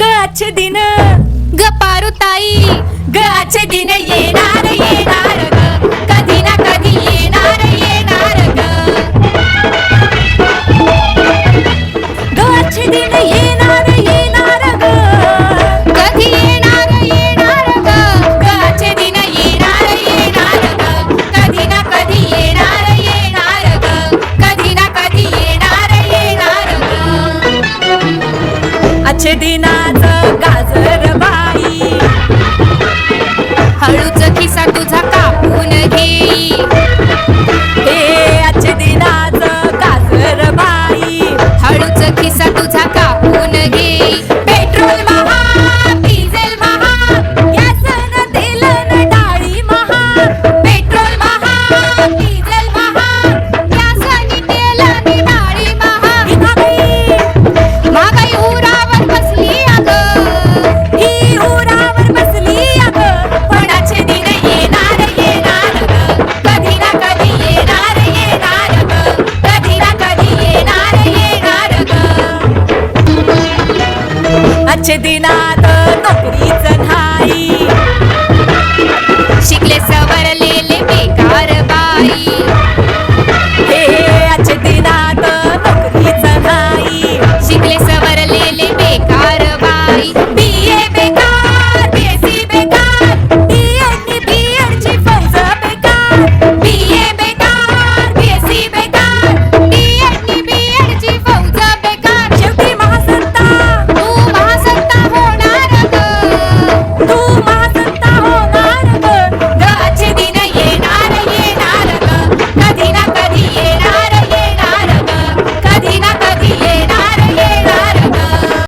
ग आजचे दिन. ग पारू ताई दिनाचं गाजर बा दिनात नोकरीच नाही.